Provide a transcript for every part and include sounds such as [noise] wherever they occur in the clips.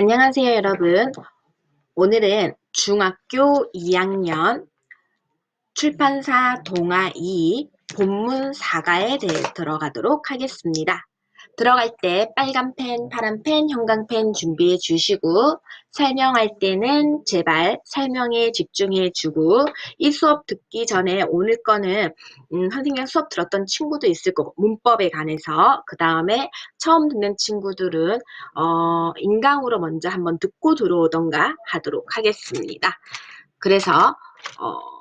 안녕하세요, 여러분. 오늘은 중학교 2학년 출판사 동아 2 본문 사가에 대해 들어가도록 하겠습니다. 들어갈 때 빨간 펜, 파란 펜, 형광펜 준비해 주시고 설명할 때는 제발 설명에 집중해 주고 이 수업 듣기 전에 오늘 거는 음, 선생님 수업 들었던 친구도 있을 거고 문법에 관해서 그 다음에 처음 듣는 친구들은 어, 인강으로 먼저 한번 듣고 들어오던가 하도록 하겠습니다. 그래서 어,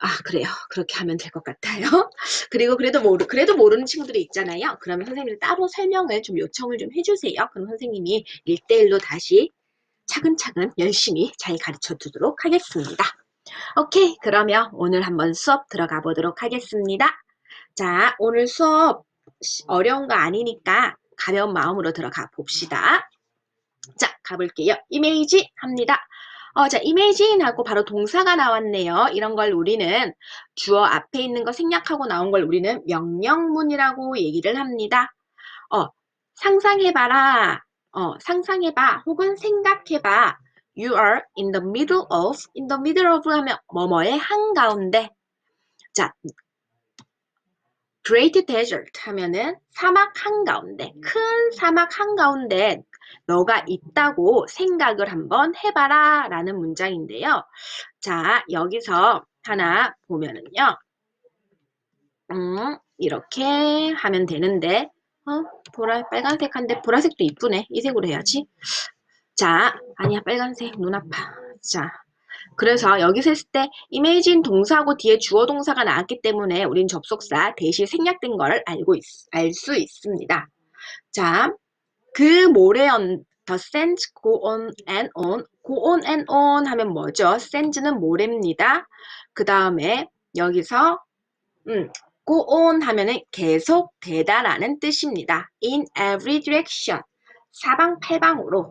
아, 그래요. 그렇게 하면 될 것 같아요. [laughs] 그리고 그래도 모르, 그래도 모르는 친구들이 있잖아요. 그러면 선생님이 따로 설명을 좀 요청을 좀 해주세요. 그럼 선생님이 1대1로 다시 차근차근 열심히 잘 가르쳐 두도록 하겠습니다. 오케이. 그러면 오늘 한번 수업 들어가 보도록 하겠습니다. 자, 오늘 수업 어려운 거 아니니까 가벼운 마음으로 들어가 봅시다. 자, 가볼게요. 이미지 합니다. 어, 자, 이미진하고 바로 동사가 나왔네요. 이런 걸 우리는 주어 앞에 있는 거 생략하고 나온 걸 우리는 명령문이라고 얘기를 합니다. 어, 상상해봐라. 어, 상상해봐. 혹은 생각해봐. You are in the middle of, in the middle of 하면 뭐뭐의 한가운데. 자, Great Desert 하면은 사막 한가운데, 큰 사막 한가운데 너가 있다고 생각을 한번 해봐라 라는 문장인데요. 자, 여기서 하나 보면은요. 음, 이렇게 하면 되는데, 어, 보라, 빨간색 한데 보라색도 이쁘네. 이 색으로 해야지. 자, 아니야, 빨간색. 눈 아파. 자, 그래서 여기서 했을 때 이메이진 동사하고 뒤에 주어 동사가 나왔기 때문에 우린 접속사 대신 생략된 걸 알고 알 수 있습니다. 자, 그 모래 on the sands go on and on go on and on 하면 뭐죠? sands는 모래입니다. 그 다음에 여기서 음, go 하면은 계속 되다라는 뜻입니다. in every direction 사방팔방으로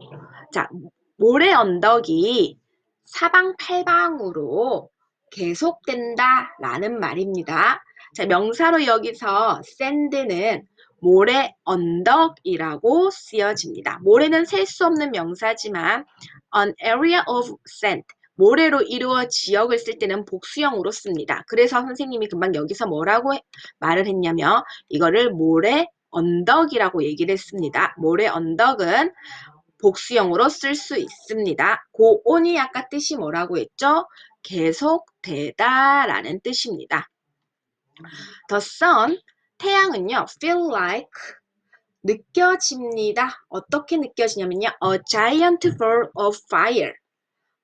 자 모래 언덕이 사방팔방으로 계속된다라는 말입니다. 자, 명사로 여기서 sand는 모래 언덕이라고 쓰여집니다. 모래는 셀 수 없는 명사지만 an area of sand 모래로 이루어 지역을 쓸 때는 복수형으로 씁니다. 그래서 선생님이 금방 여기서 뭐라고 말을 했냐면 이거를 모래 언덕이라고 얘기를 했습니다. 모래 언덕은 복수형으로 쓸 수 있습니다. 고온이 아까 뜻이 뭐라고 했죠? 계속되다 라는 뜻입니다. The sun, 태양은요, feel like, 느껴집니다. 어떻게 느껴지냐면요, a giant ball of fire.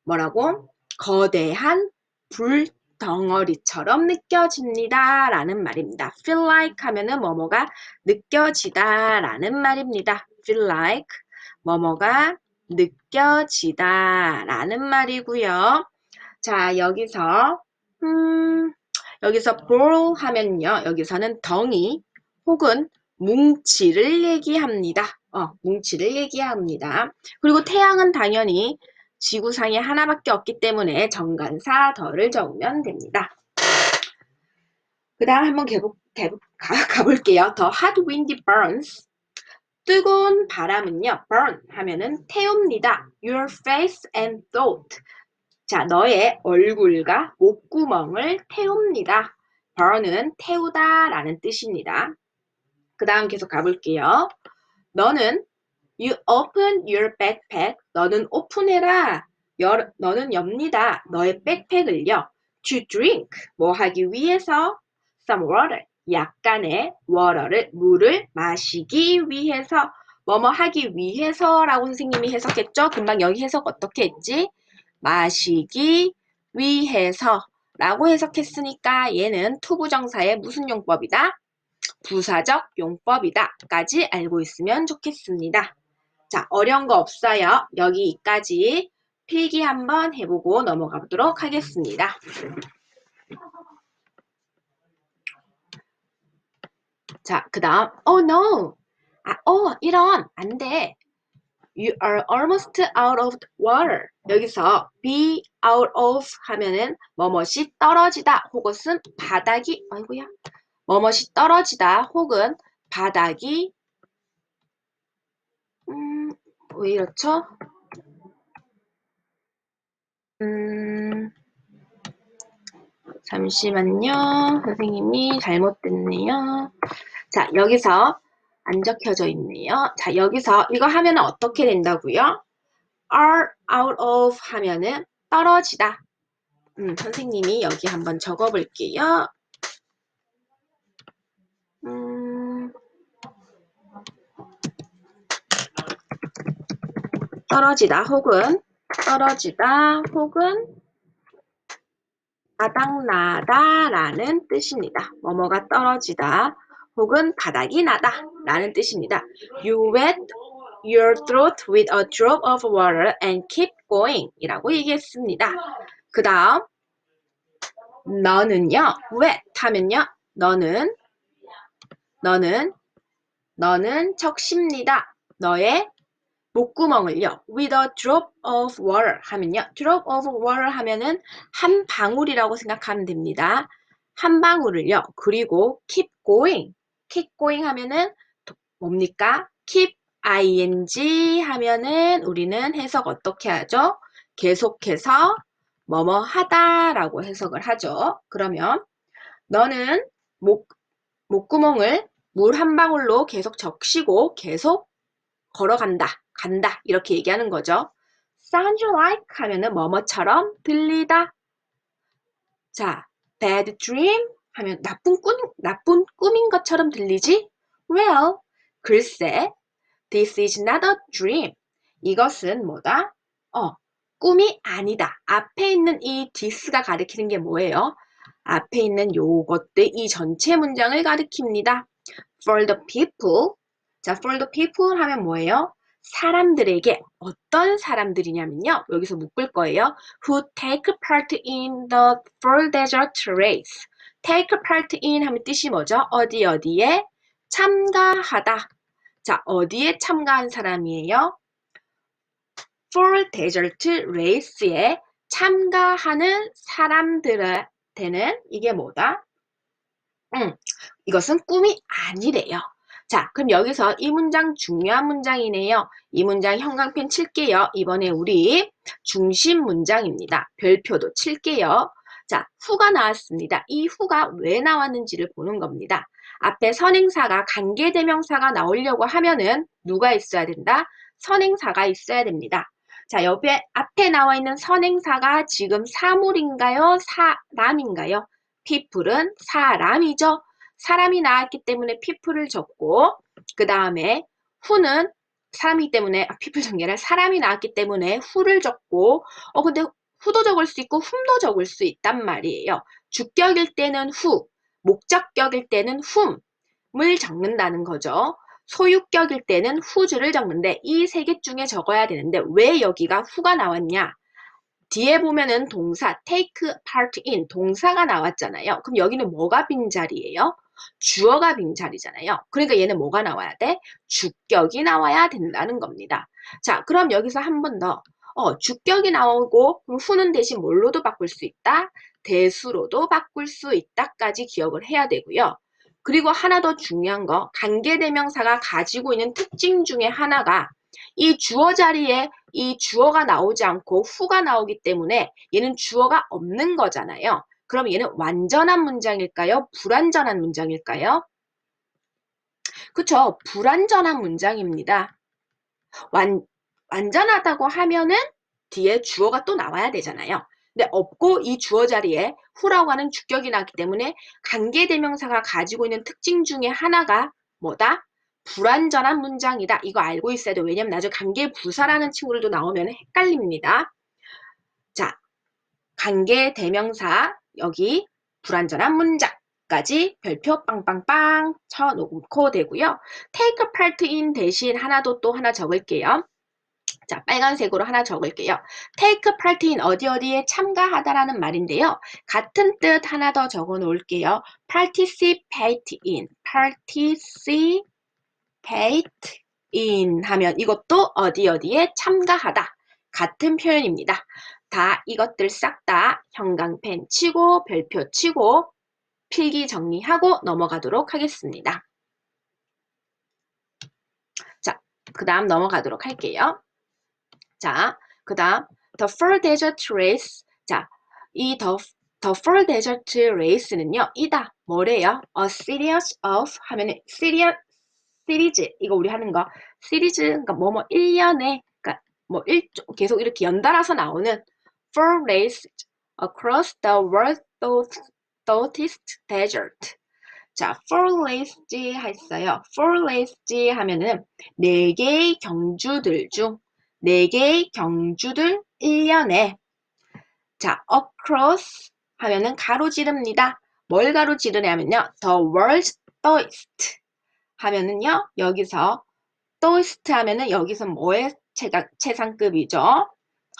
뭐라고? 거대한 불 덩어리처럼 느껴집니다. 라는 말입니다. feel like 하면은 뭐뭐가 느껴지다 라는 말입니다. feel like. 뭐뭐가 느껴지다 라는 말이고요. 자, 여기서 음, 여기서 ball 하면요. 여기서는 덩이 혹은 뭉치를 얘기합니다. 어, 뭉치를 얘기합니다. 그리고 태양은 당연히 지구상에 하나밖에 없기 때문에 정관사 덜을 적으면 됩니다. 그 다음 한번 개복, 개복, 가, [laughs] 가볼게요. The hot wind burns 뜨거운 바람은요, burn 하면은 태웁니다. Your face and throat. 자, 너의 얼굴과 목구멍을 태웁니다. burn은 태우다 라는 뜻입니다. 그 다음 계속 가볼게요. 너는 you open your backpack. 너는 오픈해라. 열, 너는 엽니다. 너의 백팩을요. to drink. 뭐 하기 위해서 some water. 약간의 water를 물을 마시기 위해서 뭐뭐 하기 위해서라고 선생님이 해석했죠. 금방 여기 해석 어떻게 했지? 마시기 위해서 라고 해석했으니까 얘는 투부정사의 무슨 용법이다? 부사적 용법이다 까지 알고 있으면 좋겠습니다. 자, 어려운 거 없어요. 여기까지 필기 한번 해보고 넘어가 보도록 하겠습니다. 자, 그 다음, oh no. 아, 어, 이런, 안 돼. You are almost out of water. 여기서 be out of 하면은 뭐뭇이 떨어지다 혹은 바닥이, 아이고야. 뭐뭇이 떨어지다 혹은 바닥이, 음, 왜 이렇죠? 음, 잠시만요. 선생님이 잘못됐네요. 자, 여기서 안 적혀져 있네요. 자, 여기서 이거 하면 어떻게 된다고요? are out of 하면은 떨어지다. 음, 선생님이 여기 한번 적어 볼게요. 음, 떨어지다 혹은 떨어지다 혹은 바닥나다 라는 뜻입니다. 뭐뭐가 떨어지다 혹은 바닥이 나다 라는 뜻입니다. You wet your throat with a drop of water and keep going 이라고 얘기했습니다. 그 다음 너는요 wet 하면요 너는 너는 너는 적십니다. 너의 목구멍을요 with a drop of water 하면요 drop of water 하면은 한 방울이라고 생각하면 됩니다. 한 방울을요 그리고 keep going keep going 하면은 뭡니까 keep ing 하면은 우리는 해석 어떻게 하죠? 계속해서 뭐뭐 하다라고 해석을 하죠. 그러면 너는 목, 목구멍을 물 한 방울로 계속 적시고 계속 걸어간다, 간다 이렇게 얘기하는 거죠. sound like 하면은 뭐뭐처럼 들리다. 자, bad dream 하면 나쁜 꿈, 나쁜 꿈인 것처럼 들리지? Well, 글쎄, this is not a dream. 이것은 뭐다? 어, 꿈이 아니다. 앞에 있는 이 this가 가리키는 게 뭐예요? 앞에 있는 요것들 이 전체 문장을 가리킵니다. For the people. 자, for the people 하면 뭐예요? 사람들에게 어떤 사람들이냐면요. 여기서 묶을 거예요. Who take part in the Fall Desert Race. Take part in 하면 뜻이 뭐죠? 어디 어디에 참가하다. 자, 어디에 참가한 사람이에요? Fall Desert Race에 참가하는 사람들한테는 이게 뭐다? 음, 이것은 꿈이 아니래요. 자, 그럼 여기서 이 문장 중요한 문장이네요. 이 문장 형광펜 칠게요. 이번에 우리 중심 문장입니다. 별표도 칠게요. 자, 후가 나왔습니다. 이 후가 왜 나왔는지를 보는 겁니다. 앞에 선행사가 관계대명사가 나오려고 하면은 누가 있어야 된다? 선행사가 있어야 됩니다. 자, 옆에 앞에 나와 있는 선행사가 지금 사물인가요? 사람인가요? people은 사람이죠. 사람이 나왔기 때문에 people을 적고 그 다음에 who는 사람이기 때문에 아, people 전개라 사람이 나왔기 때문에 who를 적고 어 근데 who도 적을 수 있고 whom도 적을 수 있단 말이에요. 주격일 때는 who, 목적격일 때는 whom을 적는다는 거죠. 소유격일 때는 whose를 적는데 이 세 개 중에 적어야 되는데 왜 여기가 who가 나왔냐? 뒤에 보면은 동사 take part in 동사가 나왔잖아요. 그럼 여기는 뭐가 빈자리예요? 주어가 빈자리잖아요. 그러니까 얘는 뭐가 나와야 돼? 주격이 나와야 된다는 겁니다. 자, 그럼 여기서 한 번 더. 어, 주격이 나오고 후는 대신 뭘로도 바꿀 수 있다? 대수로도 바꿀 수 있다까지 기억을 해야 되고요. 그리고 하나 더 중요한 거 관계대명사가 가지고 있는 특징 중에 하나가 이 주어 자리에 이 주어가 나오지 않고 후가 나오기 때문에 얘는 주어가 없는 거잖아요. 그럼 얘는 완전한 문장일까요? 불완전한 문장일까요? 그쵸? 불완전한 문장입니다. 완, 완전하다고 하면은 뒤에 주어가 또 나와야 되잖아요. 근데 없고 이 주어 자리에 후라고 하는 주격이 나기 때문에 관계대명사가 가지고 있는 특징 중에 하나가 뭐다? 불완전한 문장이다. 이거 알고 있어야 돼. 왜냐면 나중에 관계부사라는 친구들도 나오면 헷갈립니다. 자, 관계대명사 여기 불완전한 문장까지 별표 빵빵빵 쳐놓고 되고요. take part in 대신 하나도 또 하나 적을게요. 자, 빨간색으로 하나 적을게요. take part in 어디 어디에 참가하다라는 말인데요. 같은 뜻 하나 더 적어 놓을게요. participate in, participate in 하면 이것도 어디 어디에 참가하다. 같은 표현입니다. 다 이것들 싹 다 형광펜 치고 별표 치고 필기 정리하고 넘어가도록 하겠습니다. 자, 그 다음 넘어가도록 할게요. 자, 그 다음 The Four Desert Race. 자, 이 The, the Four Desert Race는요, 이다. 뭐래요? A series of 하면은 series, 시리즈. 이거 우리 하는 거. 시리즈, 그러니까 뭐뭐 1년에, 그러니까 뭐 일, 계속 이렇게 연달아서 나오는 four races across the world's hottest desert. 자, four races 했어요. four races 하면은 네 개의 경주들 중 네 개의 경주들 1년에 자, across 하면은 가로지릅니다. 뭘 가로지르냐면요. the world's hottest 하면은요. 여기서 hottest 하면은 여기서 뭐의 최가, 최상급이죠?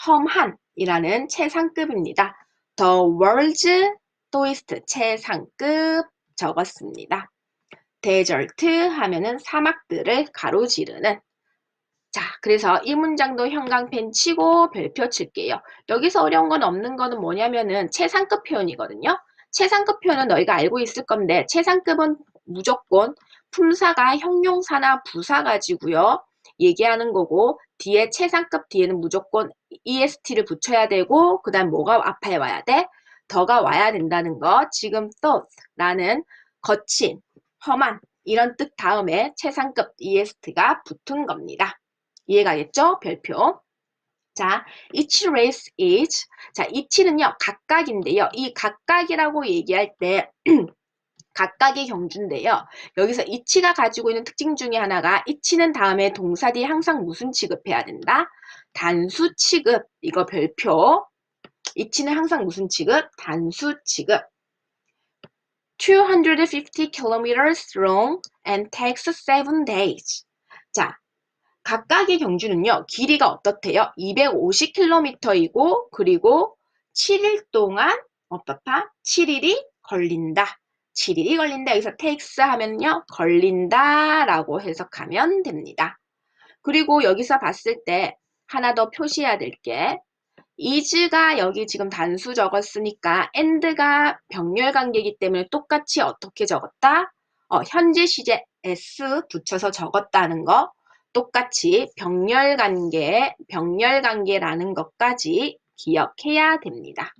험한이라는 최상급입니다. The world's hottest 최상급 적었습니다. 데절트 하면은 사막들을 가로지르는 자, 그래서 이 문장도 형광펜 치고 별표 칠게요. 여기서 어려운 건 없는 거는 뭐냐면은 최상급 표현이거든요. 최상급 표현은 너희가 알고 있을 건데 최상급은 무조건 품사가 형용사나 부사 가지고요. 얘기하는 거고 뒤에 최상급 뒤에는 무조건 est를 붙여야 되고 그 다음 뭐가 앞에 와야 돼? 더가 와야 된다는 거 지금 thought라는 거친, 험한 이런 뜻 다음에 최상급 est가 붙은 겁니다. 이해가겠죠? 별표. 자, each race is 자, each는요 각각인데요. 이 각각이라고 얘기할 때 [clears throat] 각각의 경주인데요. 여기서 each가 가지고 있는 특징 중에 하나가 each는 다음에 동사 뒤에 항상 무슨 취급해야 된다? 단수 취급. 이거 별표. each는 항상 무슨 취급? 단수 취급. 250 kilometers long and takes 7 days. 자, 각각의 경주는요. 길이가 어떻대요? 250km이고 그리고 7일 동안 어떻다? 7일이 걸린다. 7일이 걸린다. 여기서 takes 하면요. 걸린다 라고 해석하면 됩니다. 그리고 여기서 봤을 때 하나 더 표시해야 될 게 is가 여기 지금 단수 적었으니까 and가 병렬 관계이기 때문에 똑같이 어떻게 적었다? 어, 현재 시제 s 붙여서 적었다는 거 똑같이 병렬 관계, 병렬 관계라는 것까지 기억해야 됩니다.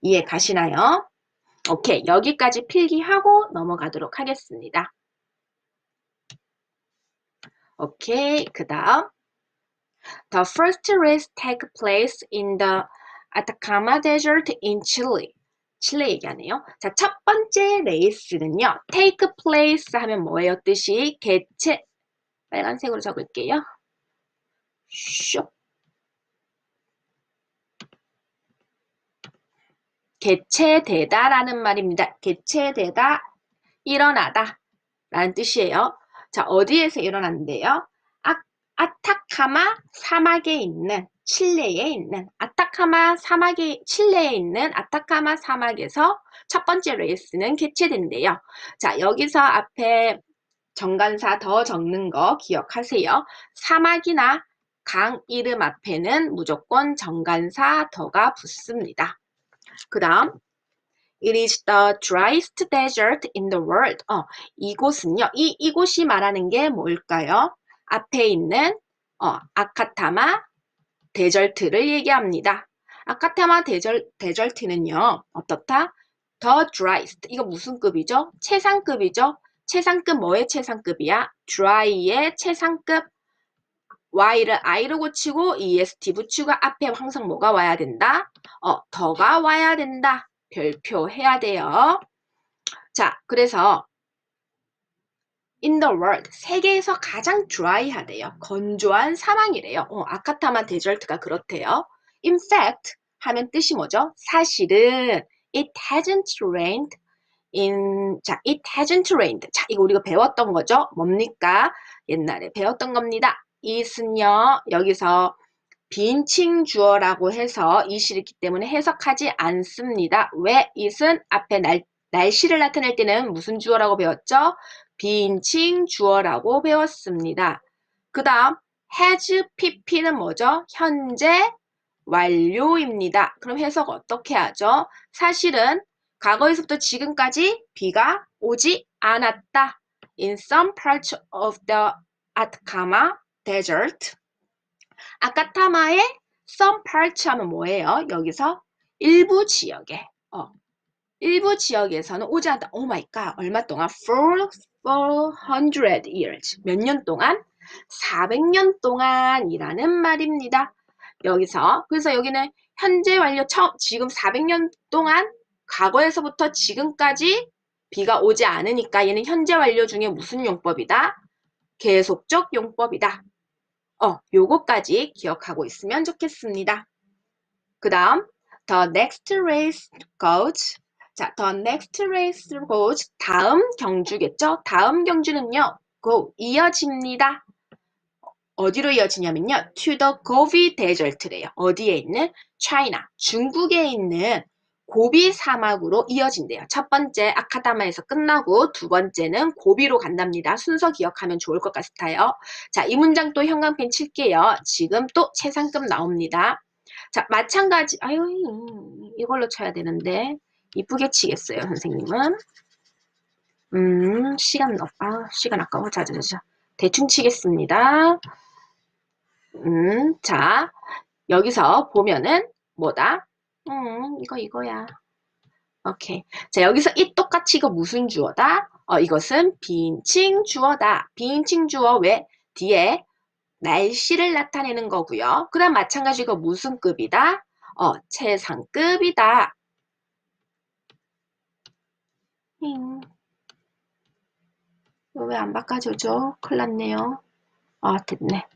이해 가시나요? 오케이, 여기까지 필기하고 넘어가도록 하겠습니다. 오케이, 그 다음 The first race take place in the Atacama Desert in Chile. 칠레 얘기하네요. 자, 첫 번째 레이스는요. take place 하면 뭐예요? 뜻이 개최 빨간색으로 적을게요. 슉. 개체되다라는 말입니다. 개체되다, 일어나다 라는 뜻이에요. 자, 어디에서 일어난대요? 아, 아타카마 사막에 있는 칠레에 있는 아타카마 사막에 칠레에 있는 아타카마 사막에서 첫 번째 레이스는 개최된대요. 자, 여기서 앞에 정관사 더 적는 거 기억하세요. 사막이나 강 이름 앞에는 무조건 정관사 더가 붙습니다. 그 다음 It is the driest desert in the world. 어, 이곳은요. 이 이곳이 말하는 게 뭘까요? 앞에 있는 어, 아카타마 데절트를 얘기합니다. 아카타마 데절, 데절트는요. 어떻다? The driest. 이거 무슨 급이죠? 최상급이죠? 최상급 뭐의 최상급이야? dry의 최상급 y를 i로 고치고 est 붙이고 앞에 항상 뭐가 와야 된다? 어, 더가 와야 된다. 별표 해야 돼요. 자, 그래서 in the world, 세계에서 가장 dry하대요. 건조한 사망이래요. 어, 아카타마 데절트가 그렇대요. in fact 하면 뜻이 뭐죠? 사실은 it hasn't rained in 자, it hasn't rained. 자, 이거 우리가 배웠던 거죠? 뭡니까? 옛날에 배웠던 겁니다. it은요, 여기서 빈칭 주어라고 해서 it이 있기 때문에 해석하지 않습니다. 왜? it은 앞에 날, 날씨를 나타낼 때는 무슨 주어라고 배웠죠? 빈칭 주어라고 배웠습니다. 그 다음 has pp는 뭐죠? 현재 완료입니다. 그럼 해석 어떻게 하죠? 사실은 과거에서부터 지금까지 비가 오지 않았다. In some parts of the Atacama Desert. 아카타마의 some parts 하면 뭐예요? 여기서 일부 지역에 어, 일부 지역에서는 오지 않다. 오 마이 갓. 얼마 동안? for 400 years. 몇 년 동안? 400년 동안이라는 말입니다. 여기서 그래서 여기는 현재 완료 처음 지금 400년 동안 과거에서부터 지금까지 비가 오지 않으니까 얘는 현재 완료 중에 무슨 용법이다? 계속적 용법이다. 어, 요거까지 기억하고 있으면 좋겠습니다. 그 다음 The next race goes 자, the next race goes 다음 경주겠죠? 다음 경주는요. go 이어집니다. 어디로 이어지냐면요. to the Gobi Desert래요. 어디에 있는? China, 중국에 있는 고비 사막으로 이어진대요. 첫 번째 아카다마에서 끝나고 두 번째는 고비로 간답니다. 순서 기억하면 좋을 것 같아요. 자, 이 문장 또 형광펜 칠게요. 지금 또 최상급 나옵니다. 자, 마찬가지, 아유, 이걸로 쳐야 되는데. 이쁘게 치겠어요, 선생님은. 음, 시간, 아, 시간 아까워. 자, 자, 자. 대충 치겠습니다. 음, 자, 여기서 보면은 뭐다? 음, 이거 이거야. 오케이. 자, 여기서 이 똑같이 이거 무슨 주어다? 어, 이것은 빈칭 주어다. 빈칭 주어 왜? 뒤에 날씨를 나타내는 거고요. 그 다음 마찬가지로 무슨 급이다? 어, 최상급이다. 왜안 바꿔줘죠? 큰일 났네요. 아, 됐네.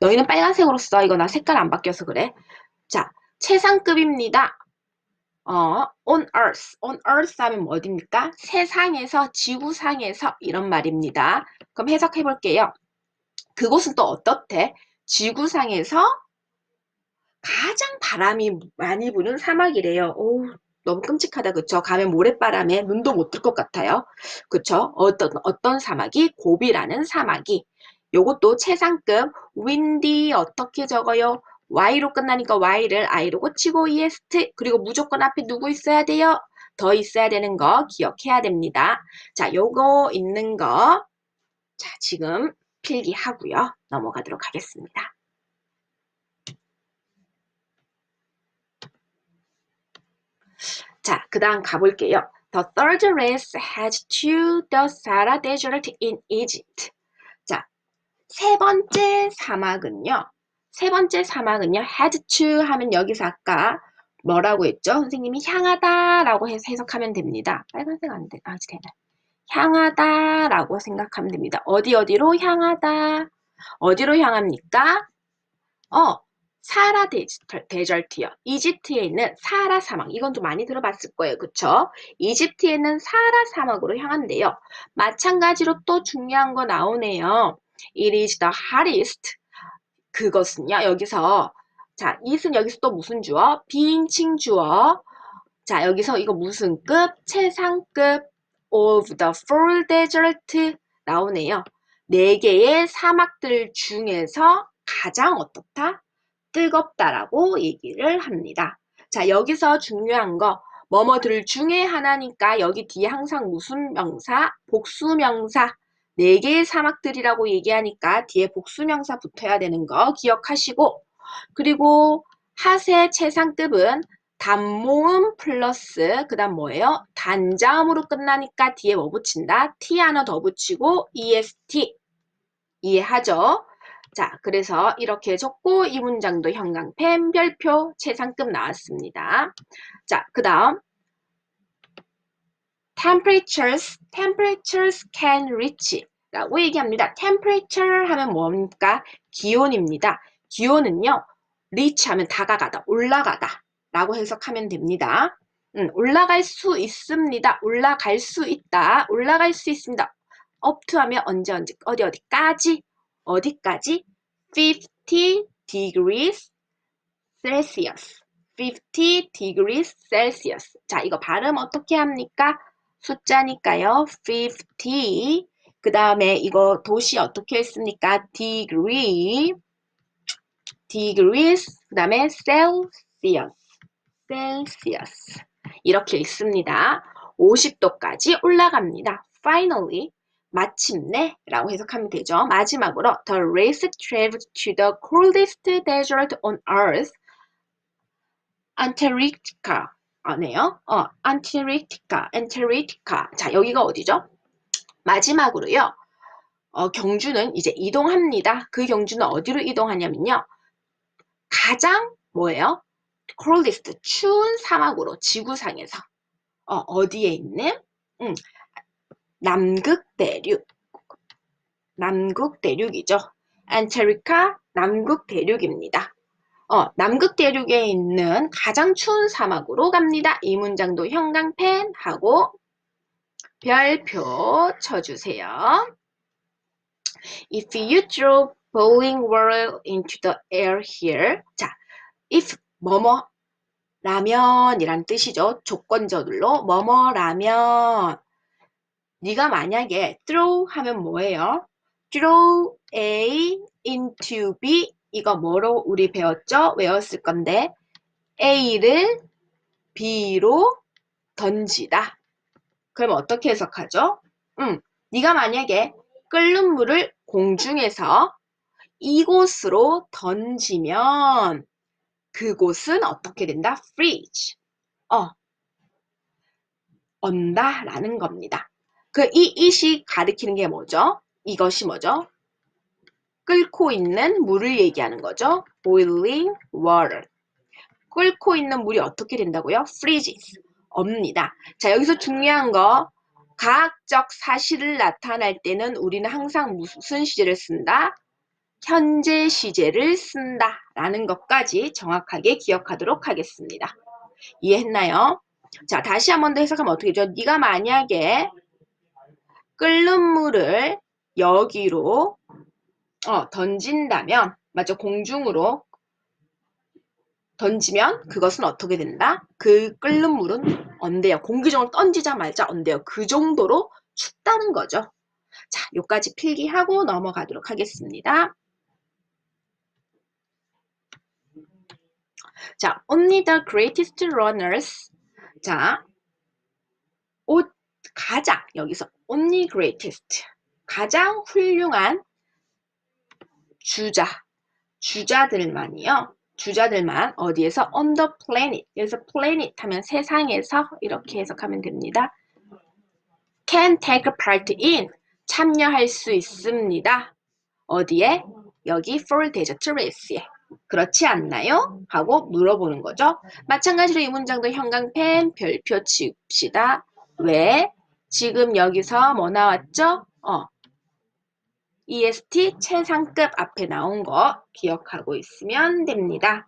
너희는 빨간색으로 써. 이거 나 색깔 안 바뀌어서 그래. 자, 최상급입니다. 어, on earth. on earth 하면 뭐 어딥니까? 세상에서, 지구상에서 이런 말입니다. 그럼 해석해 볼게요. 그곳은 또 어떻대? 지구상에서 가장 바람이 많이 부는 사막이래요. 오, 너무 끔찍하다 그쵸? 가면 모래바람에 눈도 못 뜰 것 같아요. 그쵸? 어떤 어떤 사막이 고비라는 사막이 요것도 최상급 윈디 어떻게 적어요? Y로 끝나니까 Y를 I로 고치고 EST 그리고 무조건 앞에 누구 있어야 돼요? 더 있어야 되는 거 기억해야 됩니다. 자, 요거 있는 거 자, 지금 필기하고요. 넘어가도록 하겠습니다. 자, 그 다음 가볼게요. The third race has to the Sahara Desert in Egypt. 자, 세 번째 사막은요. 세 번째 사막은요. has to 하면 여기서 아까 뭐라고 했죠? 선생님이 향하다 라고 해서 해석하면 됩니다. 빨간색 안 돼. 아, 되네. 향하다 라고 생각하면 됩니다. 어디 어디로 향하다. 어디로 향합니까? 어, 사하라 데절트요. 이집트에 있는 사하라 사막. 이건 좀 많이 들어봤을 거예요. 그쵸? 이집트에 있는 사하라 사막으로 향한대요. 마찬가지로 또 중요한 거 나오네요. It is the hottest. 그것은요. 여기서 자, it은 여기서 또 무슨 주어? 비인칭 주어. 자, 여기서 이거 무슨 급? 최상급 of the four desert 나오네요. 네 개의 사막들 중에서 가장 어떻다? 뜨겁다라고 얘기를 합니다. 자, 여기서 중요한 거 뭐뭐들 중에 하나니까 여기 뒤에 항상 무슨 명사? 복수명사. 네 개의 사막들이라고 얘기하니까 뒤에 복수명사 붙어야 되는 거 기억하시고 그리고 하세 최상급은 단모음 플러스 그 다음 뭐예요? 단자음으로 끝나니까 뒤에 뭐 붙인다? t 하나 더 붙이고 est 이해하죠? 자, 그래서 이렇게 적고 이 문장도 형광펜 별표 최상급 나왔습니다. 자, 그 다음 temperatures, temperatures can reach 라고 얘기합니다. temperature 하면 뭡니까? 기온입니다. 기온은요, reach 하면 다가가다, 올라가다 라고 해석하면 됩니다. 음, 올라갈 수 있습니다. 올라갈 수 있다. 올라갈 수 있습니다. up to 하면 언제 언제 어디 어디까지 어디까지? 50 degrees Celsius. 50 degrees Celsius. 자, 이거 발음 어떻게 합니까? 숫자니까요. 50. 그 다음에 이거 도시 어떻게 했습니까? degree. degrees. 그 다음에 Celsius. Celsius. 이렇게 읽습니다. 50도까지 올라갑니다. Finally, 마침내 라고 해석하면 되죠. 마지막으로 The race traveled to the coldest desert on earth 안타르티카 아네요. 어, 안타르티카, 안타르티카. 자, 여기가 어디죠? 마지막으로요. 어, 경주는 이제 이동합니다. 그 경주는 어디로 이동하냐면요. 가장 뭐예요? coldest, 추운 사막으로 지구상에서 어, 어디에 있는 음, 남극 대륙 남극 대륙이죠. 안타르티카 남극 대륙입니다. 어, 남극 대륙에 있는 가장 추운 사막으로 갑니다. 이 문장도 형광펜 하고 별표 쳐주세요. If you throw boiling water into the air here. 자, if 뭐뭐 라면이란 뜻이죠. 조건적으로 뭐뭐 라면 네가 만약에 throw 하면 뭐예요? throw A into B 이거 뭐로 우리 배웠죠? 외웠을 건데 A를 B로 던지다. 그럼 어떻게 해석하죠? 음, 네가 만약에 끓는 물을 공중에서 이곳으로 던지면 그곳은 어떻게 된다? freeze. 어, 언다라는 겁니다. 그 이 이시 가리키는 게 뭐죠? 이것이 뭐죠? 끓고 있는 물을 얘기하는 거죠. boiling water. 끓고 있는 물이 어떻게 된다고요? freezes. 없니다. 자, 여기서 중요한 거 과학적 사실을 나타낼 때는 우리는 항상 무슨 시제를 쓴다? 현재 시제를 쓴다 라는 것까지 정확하게 기억하도록 하겠습니다. 이해했나요? 자, 다시 한 번 더 해석하면 어떻게 되죠? 네가 만약에 끓는 물을 여기로 어, 던진다면 맞죠? 공중으로 던지면 그것은 어떻게 된다? 그 끓는 물은 언데요. 공기중으로 던지자마자 언데요. 그 정도로 춥다는 거죠. 자, 요까지 필기하고 넘어가도록 하겠습니다. 자, only the greatest runners. 자, 옷 가장 여기서 only greatest 가장 훌륭한 주자 주자들만이요. 주자들만 어디에서 on the planet 여기서 planet 하면 세상에서 이렇게 해석하면 됩니다. can take part in 참여할 수 있습니다. 어디에? 여기 for desert race에. 그렇지 않나요? 하고 물어보는 거죠. 마찬가지로 이 문장도 형광펜 별표 칩시다. 왜? 지금 여기서 뭐 나왔죠? 어. EST 최상급 앞에 나온 거 기억하고 있으면 됩니다.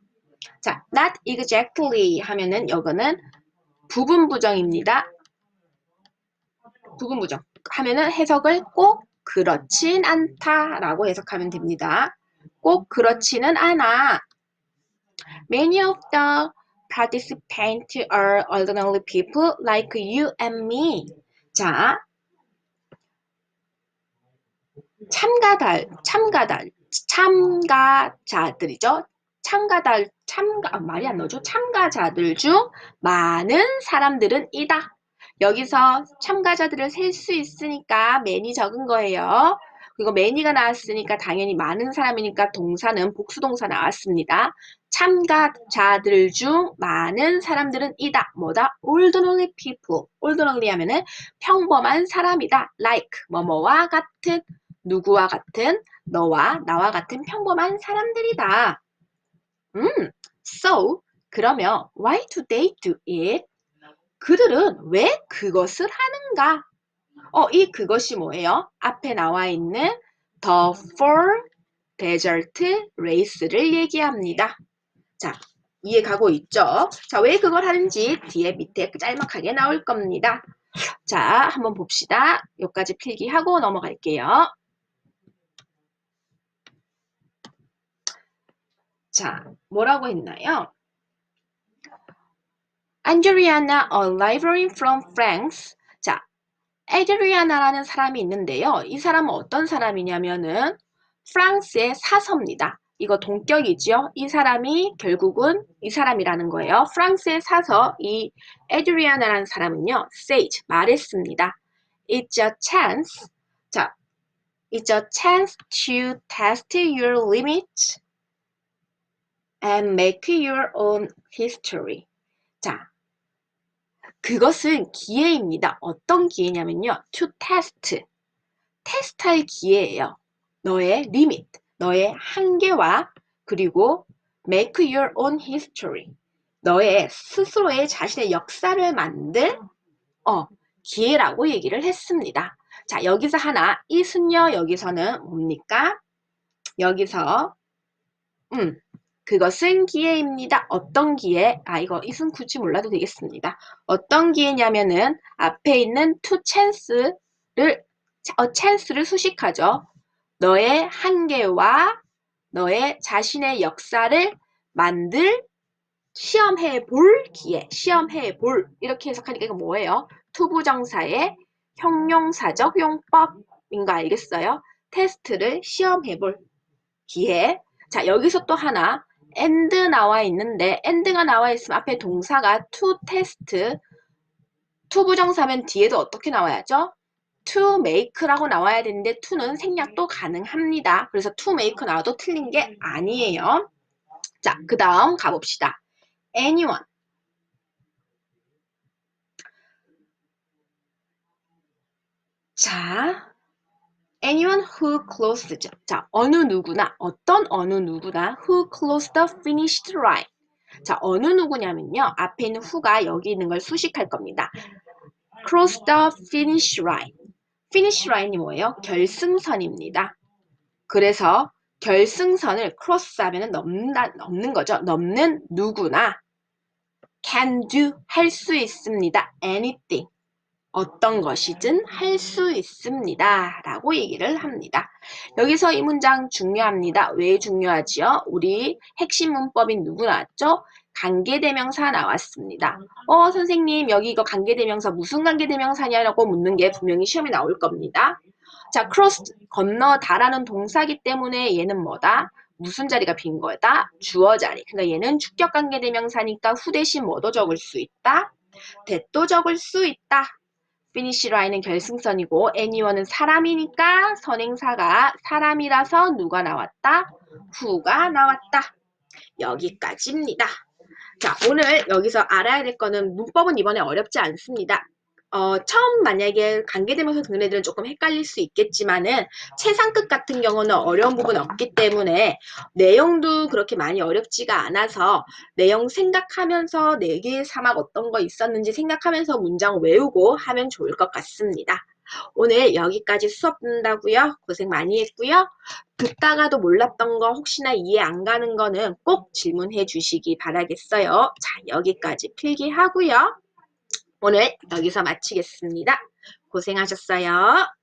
자, not exactly 하면은 이거는 부분 부정입니다. 부분 부정 하면은 해석을 꼭 그렇진 않다라고 해석하면 됩니다. 꼭 그렇지는 않아. Many of the participants are ordinary people like you and me. 자, 참가달, 참가달, 참가자들이죠. 참가달, 참가, 아, 말이 안 나오죠. 참가자들 중 많은 사람들은 이다. 여기서 참가자들을 셀 수 있으니까 맨이 적은 거예요. 그리고 매니가 나왔으니까 당연히 많은 사람이니까 동사는 복수동사 나왔습니다. 참가자들 중 많은 사람들은 이다. 뭐다? ordinary people. ordinary 하면은 평범한 사람이다. like 뭐뭐와 같은 누구와 같은 너와 나와 같은 평범한 사람들이다. 음, so 그러면 why do they do it? 그들은 왜 그것을 하는가? 어, 이 그것이 뭐예요? 앞에 나와 있는 the four desert race를 얘기합니다. 자, 이해 가고 있죠? 자, 왜 그걸 하는지 뒤에 밑에 짤막하게 나올 겁니다. 자, 한번 봅시다. 여기까지 필기하고 넘어갈게요. 자, 뭐라고 했나요? Adriana, a library from France. 자, 에드리아나라는 사람이 있는데요. 이 사람은 어떤 사람이냐면은 프랑스의 사서입니다. 이거 동격이죠. 이 사람이 결국은 이 사람이라는 거예요. 프랑스의 사서 이 에드리아나라는 사람은요. sage 말했습니다. It's a chance. 자, it's a chance to test your limit. And make your own history. 자, 그것은 기회입니다. 어떤 기회냐면요. to test. 테스트할 기회예요. 너의 리밋, 너의 한계와 그리고 make your own history. 너의 스스로의 자신의 역사를 만들 어, 기회라고 얘기를 했습니다. 자, 여기서 하나, 이순녀 여기서는 뭡니까? 여기서 음, 그것은 기회입니다. 어떤 기회? 아, 이거 이순 굳이 몰라도 되겠습니다. 어떤 기회냐면은 앞에 있는 to chance를 어, chance를 수식하죠. 너의 한계와 너의 자신의 역사를 만들 시험해 볼 기회, 시험해 볼 이렇게 해석하니까 이거 뭐예요? 투부정사의 형용사적 용법인 거 알겠어요? 테스트를 시험해 볼 기회. 자, 여기서 또 하나 and 나와 있는데 and가 나와 있으면 앞에 동사가 to test 투부정사면 뒤에도 어떻게 나와야죠? to make라고 나와야 되는데 to는 생략도 가능합니다. 그래서 to make 나와도 틀린 게 아니에요. 자, 그 다음 가봅시다. anyone. 자, anyone who closed. 자, 어느 누구나, 어떤 어느 누구나 who closed the finished line. 자, 어느 누구냐면요. 앞에 있는 who가 여기 있는 걸 수식할 겁니다. cross the finish line. finish line이 뭐예요? 결승선입니다. 그래서 결승선을 cross 하면 넘다, 넘는 거죠. 넘는 누구나 can do 할 수 있습니다. anything 어떤 것이든 할 수 있습니다. 라고 얘기를 합니다. 여기서 이 문장 중요합니다. 왜 중요하지요? 우리 핵심 문법인 누구 나왔죠? 관계대명사 나왔습니다. 어 선생님 여기 이거 관계대명사 무슨 관계대명사냐라고 묻는 게 분명히 시험에 나올 겁니다. 자 cross 건너다라는 동사기 때문에 얘는 뭐다? 무슨 자리가 빈 거다? 주어 자리. 그러니까 얘는 축격 관계대명사니까 후 대신 뭐도 적을 수 있다? 대도 적을 수 있다. 피니시 라인은 결승선이고 애니원은 사람이니까 선행사가 사람이라서 누가 나왔다? 후가 나왔다. 여기까지입니다. 자, 오늘 여기서 알아야 될 거는 문법은 이번에 어렵지 않습니다. 어, 처음 만약에 관계되면서 듣는 애들은 조금 헷갈릴 수 있겠지만은 최상급 같은 경우는 어려운 부분 없기 때문에 내용도 그렇게 많이 어렵지가 않아서 내용 생각하면서 네 개의 사막 어떤 거 있었는지 생각하면서 문장 외우고 하면 좋을 것 같습니다. 오늘 여기까지 수업 듣는다고요? 고생 많이 했고요. 듣다가도 몰랐던 거 혹시나 이해 안 가는 거는 꼭 질문해 주시기 바라겠어요. 자, 여기까지 필기하고요. 오늘 여기서 마치겠습니다. 고생하셨어요.